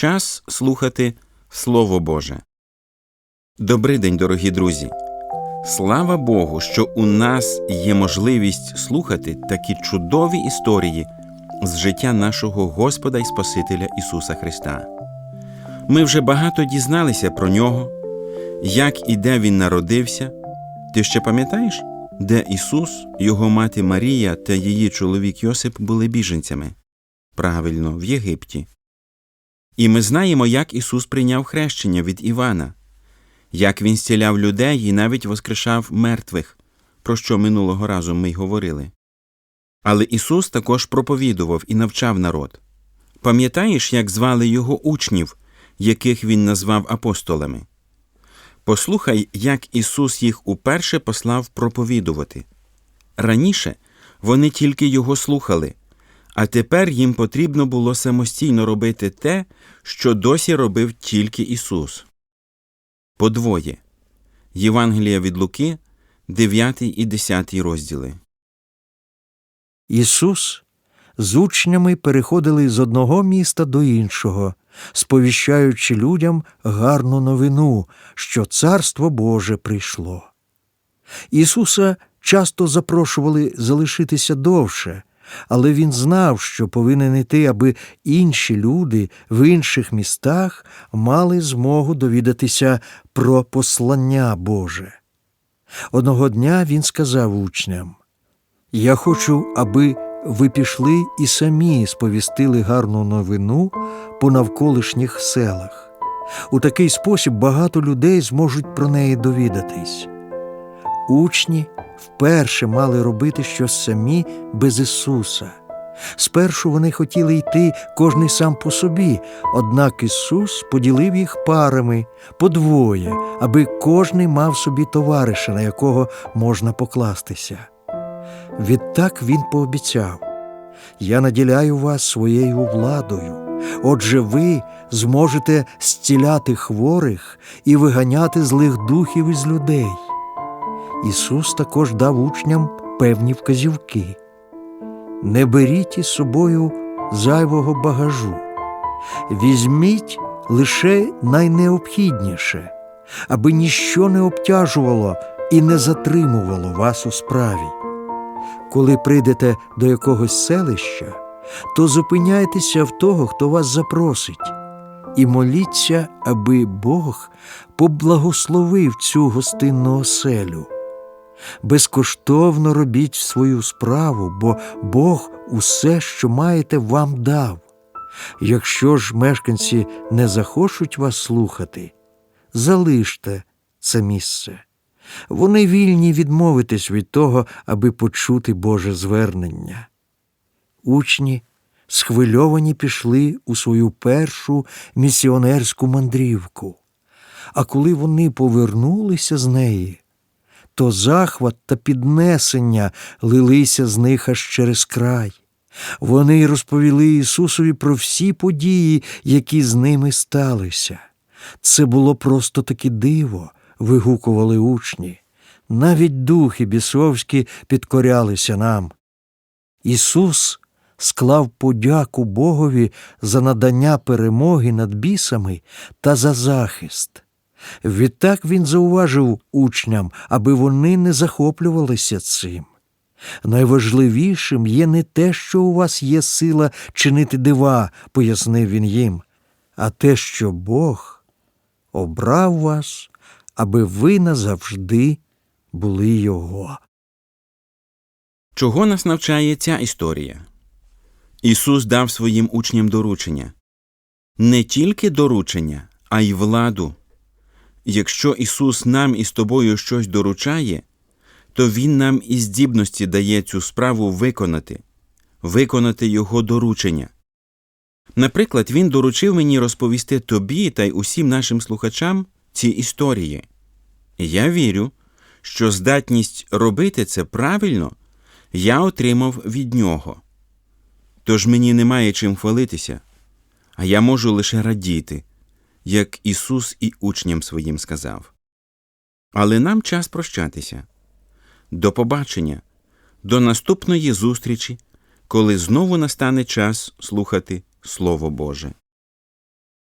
Час слухати Слово Боже. Добрий день, дорогі друзі. Слава Богу, що у нас є можливість слухати такі чудові історії з життя нашого Господа і Спасителя Ісуса Христа. Ми вже багато дізналися про нього, як і де Він народився. Ти ще пам'ятаєш, де Ісус, його мати Марія та її чоловік Йосип були біженцями? Правильно, в Єгипті. І ми знаємо, як Ісус прийняв хрещення від Івана, як Він зціляв людей і навіть воскрешав мертвих, про що минулого разу ми й говорили. Але Ісус також проповідував і навчав народ. Пам'ятаєш, як звали його учнів, яких Він назвав апостолами? Послухай, як Ісус їх уперше послав проповідувати. Раніше вони тільки його слухали, а тепер їм потрібно було самостійно робити те, що досі робив тільки Ісус. Подвоє. Євангелія від Луки, 9 і 10 розділи. Ісус з учнями переходили з одного міста до іншого, сповіщаючи людям гарну новину, що Царство Боже прийшло. Ісуса часто запрошували залишитися довше, але Він знав, що повинен іти, аби інші люди в інших містах мали змогу довідатися про послання Боже. Одного дня Він сказав учням я хочу, аби ви пішли і самі сповістили гарну новину по навколишніх селах. У такий спосіб багато людей зможуть про неї довідатись. Учні вперше мали робити щось самі без Ісуса. Спершу вони хотіли йти кожний сам по собі, однак Ісус поділив їх парами по двоє, аби кожний мав собі товариша, на якого можна покластися. Відтак він пообіцяв Я наділяю вас своєю владою. Отже, ви зможете зціляти хворих і виганяти злих духів із людей. Ісус також дав учням певні вказівки. Не беріть із собою зайвого багажу, візьміть лише найнеобхідніше, аби ніщо не обтяжувало і не затримувало вас у справі. Коли прийдете до якогось селища, то зупиняйтеся в того, хто вас запросить, і моліться, аби Бог поблагословив цю гостинну оселю. Безкоштовно робіть свою справу, бо Бог усе, що маєте, вам дав. Якщо ж мешканці не захочуть вас слухати, залиште це місце. Вони вільні відмовитись від того, аби почути Боже звернення. Учні схвильовані пішли у свою першу місіонерську мандрівку, а коли вони повернулися з неї, то захват та піднесення лилися з них аж через край. Вони розповіли Ісусові про всі події, які з ними сталися. Це було просто таки диво вигукували учні. Навіть духи бісовські підкорялися нам. Ісус склав подяку Богові за надання перемоги над бісами та за захист. Відтак він зауважив учням, аби вони не захоплювалися цим. Найважливішим є не те, що у вас є сила чинити дива, пояснив він їм, а те, що Бог обрав вас аби ви назавжди були його. Чого нас навчає ця історія? Ісус дав своїм учням доручення не тільки доручення, а й владу. Якщо Ісус нам із тобою щось доручає, то Він нам і здібності дає цю справу виконати, виконати Його доручення. Наприклад, Він доручив мені розповісти тобі та й усім нашим слухачам ці історії. Я вірю, що здатність робити це правильно я отримав від нього. Тож мені немає чим хвалитися, а я можу лише радіти, як Ісус і учням своїм сказав. Але нам час прощатися. До побачення, до наступної зустрічі, коли знову настане час слухати Слово Боже.